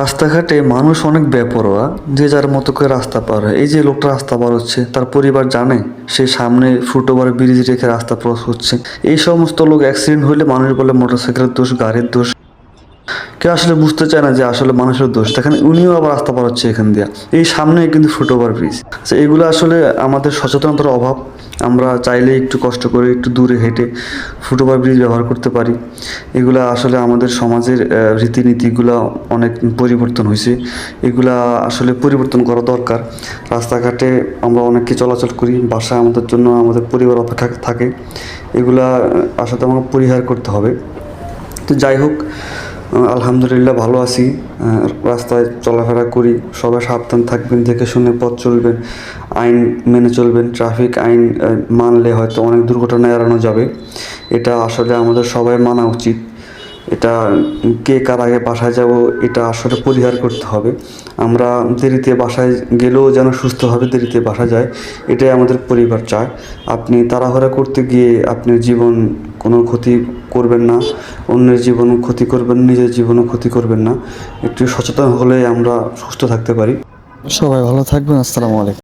রাস্তাঘাটে মানুষ অনেক বেপরোয়া, যে যার মতো করে রাস্তা পার হয়। এই যে লোকটা রাস্তা পার হচ্ছে, তার পরিবার জানে, সে সামনে ফুটওভার ব্রিজ রেখে রাস্তা ক্রস হচ্ছে এই সমস্ত লোক অ্যাক্সিডেন্ট হলে মানুষ বলে মোটরসাইকেলের দোষ, গাড়ির দোষ। কেউ আসলে বুঝতে চায় না যে আসলে মানুষের দোষ। দেখেন, উনিও আবার রাস্তা পার হচ্ছে এখান দিয়ে। এই সামনে কিন্তু ফুটওভার ব্রিজ। তো এগুলো আসলে আমাদের সচেতনতার অভাব। আমরা চাইলে একটু কষ্ট করে একটু দূরে হেঁটে ফুটওভার ব্রিজ ব্যবহার করতে পারি। এগুলা আসলে আমাদের সমাজের রীতিনীতিগুলো অনেক পরিবর্তন হয়েছে এগুলা আসলে পরিবর্তন করা দরকার। রাস্তাঘাটে আমরা অনেককে চলাচল করি। বাসা আমাদের জন্য আমাদের পরিবার অপেক্ষা থাকে। এগুলা আসলে আমাকে পরিহার করতে হবে। তো যাই হোক আলহামদুলিল্লাহ ভালো আছি। রাস্তায় চলাফেরা করি, সবাই সাবধান থাকবেন, দেখে শুনে পথ চলবেন, আইন মেনে চলবেন, ট্রাফিক আইন মানলে হয়তো অনেক দুর্ঘটনা এড়ানো যাবে। এটা আসলে আমাদের সবাই মানা উচিত। এটা কে কার আগে বাসায় যাব, এটা আসলে পরিহার করতে হবে। আমরা দেরিতে বাসায় গেলেও যেন সুস্থভাবে দেরিতে বাসা যায়, এটাই আমাদের পরিবার চায়। আপনি তাড়াহুড়া করতে গিয়ে আপনি জীবন কোনো ক্ষতি করবেন না, অন্যের জীবন ক্ষতি করবেন, নিজের জীবনও ক্ষতি করবেন না। একটু সচেতন হলে আমরা সুস্থ থাকতে পারি। সবাই ভালো থাকবেন, আসসালামু আলাইকুম।